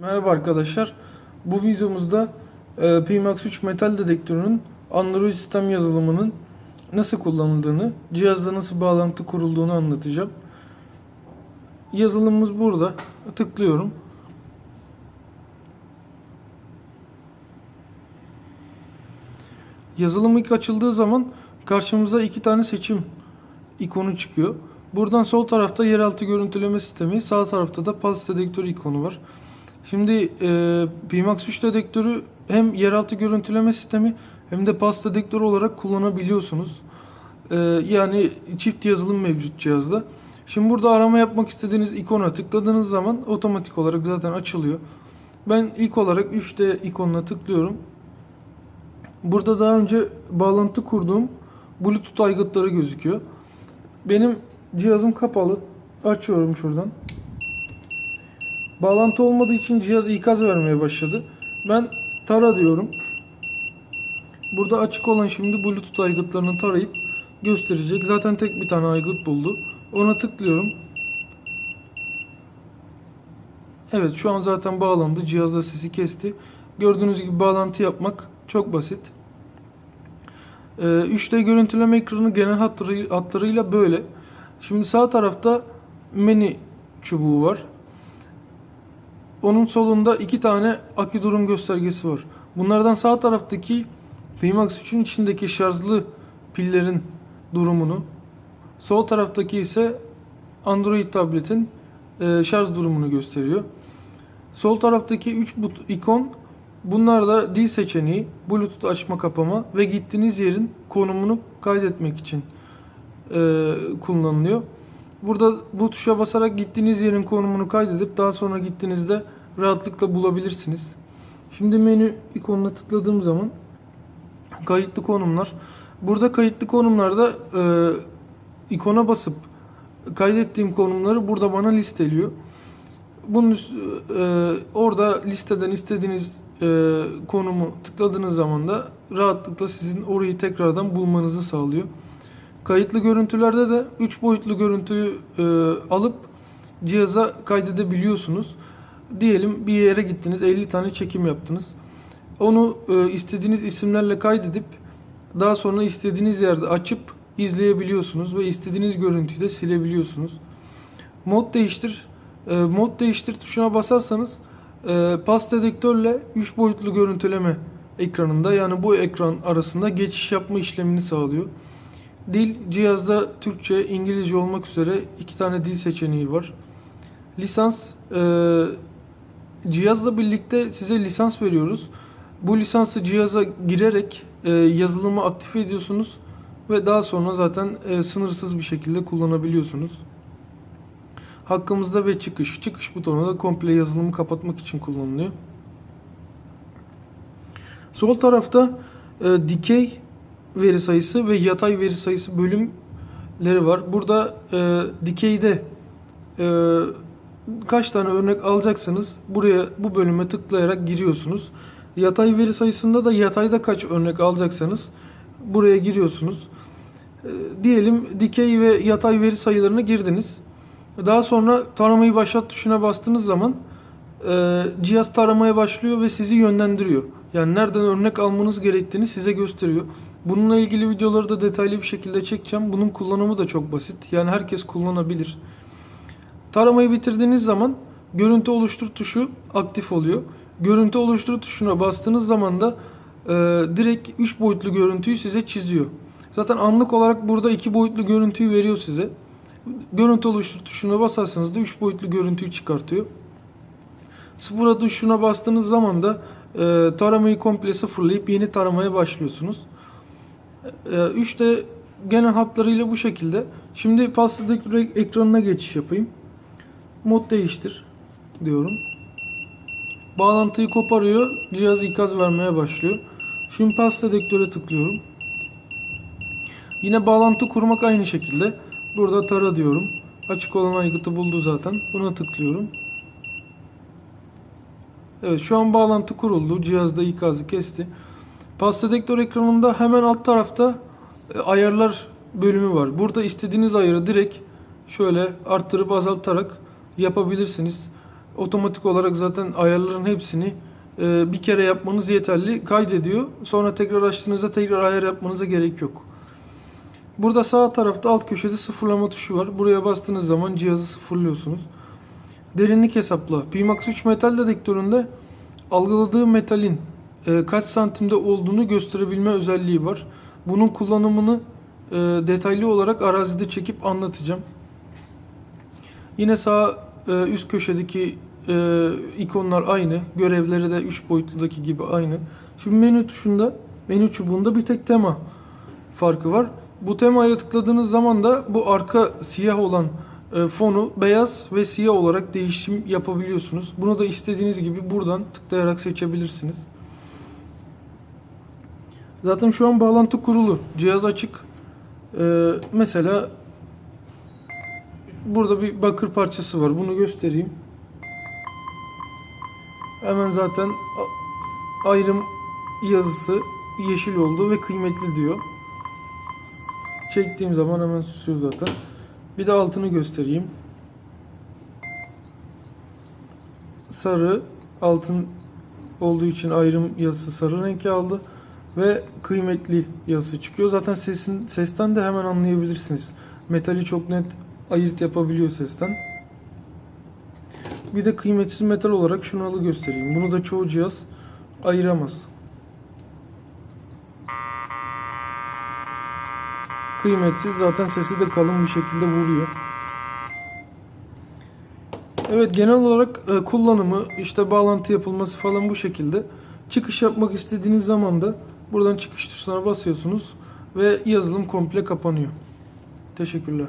Merhaba arkadaşlar. Bu videomuzda e, Pimax 3 metal dedektörünün Android sistem yazılımının nasıl kullanıldığını, cihazda nasıl bağlantı kurulduğunu anlatacağım. Yazılımımız burada. Tıklıyorum. Yazılım ilk açıldığı zaman karşımıza iki tane seçim ikonu çıkıyor. Buradan sol tarafta yeraltı görüntüleme sistemi, sağ tarafta da pulse dedektörü ikonu var. Şimdi e, Pimax 3 dedektörü hem yeraltı görüntüleme sistemi hem de pulse dedektörü olarak kullanabiliyorsunuz. E, yani çift yazılım mevcut cihazda. Şimdi burada arama yapmak istediğiniz ikona tıkladığınız zaman otomatik olarak zaten açılıyor. Ben ilk olarak 3D ikonuna tıklıyorum. Burada daha önce bağlantı kurduğum Bluetooth aygıtları gözüküyor. Benim cihazım kapalı. Açıyorum şuradan. Bağlantı olmadığı için cihaz ikaz vermeye başladı. Ben tara diyorum. Burada açık olan şimdi Bluetooth aygıtlarını tarayıp gösterecek. Zaten tek bir tane aygıt buldu. Ona tıklıyorum. Evet şu an zaten bağlandı. Cihazda sesi kesti. Gördüğünüz gibi bağlantı yapmak çok basit. Ee, 3D görüntüleme ekranı genel hatları- hatlarıyla böyle. Şimdi sağ tarafta menü çubuğu var. Onun solunda iki tane akü durum göstergesi var. Bunlardan sağ taraftaki Pimax 3'ün içindeki şarjlı pillerin durumunu, sol taraftaki ise Android tabletin e, şarj durumunu gösteriyor. Sol taraftaki 3 ikon bunlar da dil seçeneği, Bluetooth açma kapama ve gittiğiniz yerin konumunu kaydetmek için e, kullanılıyor. Burada bu tuşa basarak gittiğiniz yerin konumunu kaydedip daha sonra gittiğinizde rahatlıkla bulabilirsiniz. Şimdi menü ikonuna tıkladığım zaman kayıtlı konumlar. Burada kayıtlı konumlarda e, ikona basıp kaydettiğim konumları burada bana listeliyor. Bunun e, orada listeden istediğiniz e, konumu tıkladığınız zaman da rahatlıkla sizin orayı tekrardan bulmanızı sağlıyor. Kayıtlı görüntülerde de 3 boyutlu görüntüyü e, alıp cihaza kaydedebiliyorsunuz. Diyelim bir yere gittiniz 50 tane çekim yaptınız. Onu e, istediğiniz isimlerle kaydedip daha sonra istediğiniz yerde açıp izleyebiliyorsunuz ve istediğiniz görüntüyü de silebiliyorsunuz. Mod değiştir. E, mod değiştir tuşuna basarsanız e, pas dedektörle 3 boyutlu görüntüleme ekranında yani bu ekran arasında geçiş yapma işlemini sağlıyor. Dil cihazda Türkçe, İngilizce olmak üzere iki tane dil seçeneği var. Lisans e, cihazla birlikte size lisans veriyoruz. Bu lisansı cihaza girerek e, yazılımı aktif ediyorsunuz ve daha sonra zaten e, sınırsız bir şekilde kullanabiliyorsunuz. Hakkımızda ve çıkış. Çıkış butonu da komple yazılımı kapatmak için kullanılıyor. Sol tarafta e, dikey veri sayısı ve yatay veri sayısı bölümleri var. Burada e, dikeyde e, kaç tane örnek alacaksanız buraya bu bölüme tıklayarak giriyorsunuz. Yatay veri sayısında da yatayda kaç örnek alacaksanız buraya giriyorsunuz. E, diyelim dikey ve yatay veri sayılarına girdiniz. Daha sonra taramayı başlat tuşuna bastığınız zaman e, cihaz taramaya başlıyor ve sizi yönlendiriyor. Yani nereden örnek almanız gerektiğini size gösteriyor. Bununla ilgili videoları da detaylı bir şekilde çekeceğim. Bunun kullanımı da çok basit. Yani herkes kullanabilir. Taramayı bitirdiğiniz zaman görüntü oluştur tuşu aktif oluyor. Görüntü oluştur tuşuna bastığınız zaman da e, direkt 3 boyutlu görüntüyü size çiziyor. Zaten anlık olarak burada 2 boyutlu görüntüyü veriyor size. Görüntü oluştur tuşuna basarsanız da 3 boyutlu görüntüyü çıkartıyor. Sıfıra tuşuna bastığınız zaman da e, taramayı komple sıfırlayıp yeni taramaya başlıyorsunuz. E, 3D genel hatlarıyla bu şekilde. Şimdi pasta ekranına geçiş yapayım. Mod değiştir diyorum. Bağlantıyı koparıyor. Cihaz ikaz vermeye başlıyor. Şimdi pasta dedektöre tıklıyorum. Yine bağlantı kurmak aynı şekilde. Burada tara diyorum. Açık olan aygıtı buldu zaten. Buna tıklıyorum. Evet şu an bağlantı kuruldu. Cihazda ikazı kesti. Pas dedektör ekranında hemen alt tarafta e, ayarlar bölümü var. Burada istediğiniz ayarı direkt şöyle arttırıp azaltarak yapabilirsiniz. otomatik olarak zaten ayarların hepsini e, bir kere yapmanız yeterli. Kaydediyor. Sonra tekrar açtığınızda tekrar ayar yapmanıza gerek yok. Burada sağ tarafta alt köşede sıfırlama tuşu var. Buraya bastığınız zaman cihazı sıfırlıyorsunuz. Derinlik hesapla. Pimax 3 metal dedektöründe algıladığı metalin kaç santimde olduğunu gösterebilme özelliği var. Bunun kullanımını e, detaylı olarak arazide çekip anlatacağım. Yine sağ e, üst köşedeki e, ikonlar aynı. Görevleri de 3 boyutludaki gibi aynı. Şimdi menü tuşunda, menü çubuğunda bir tek tema farkı var. Bu temaya tıkladığınız zaman da bu arka siyah olan e, fonu beyaz ve siyah olarak değişim yapabiliyorsunuz. Bunu da istediğiniz gibi buradan tıklayarak seçebilirsiniz. Zaten şu an bağlantı kurulu. Cihaz açık. E, mesela burada bir bakır parçası var. Bunu göstereyim. Hemen zaten ayrım yazısı yeşil oldu ve kıymetli diyor. Çektiğim zaman hemen susuyor zaten. Bir de altını göstereyim. Sarı altın olduğu için ayrım yazısı sarı renk aldı ve kıymetli yazısı çıkıyor. Zaten sesin sesten de hemen anlayabilirsiniz. Metali çok net ayırt yapabiliyor sesten. Bir de kıymetsiz metal olarak şunu alı göstereyim. Bunu da çoğu cihaz ayıramaz. Kıymetsiz zaten sesi de kalın bir şekilde vuruyor. Evet genel olarak e, kullanımı işte bağlantı yapılması falan bu şekilde. Çıkış yapmak istediğiniz zaman da buradan çıkış tuşuna basıyorsunuz ve yazılım komple kapanıyor. Teşekkürler.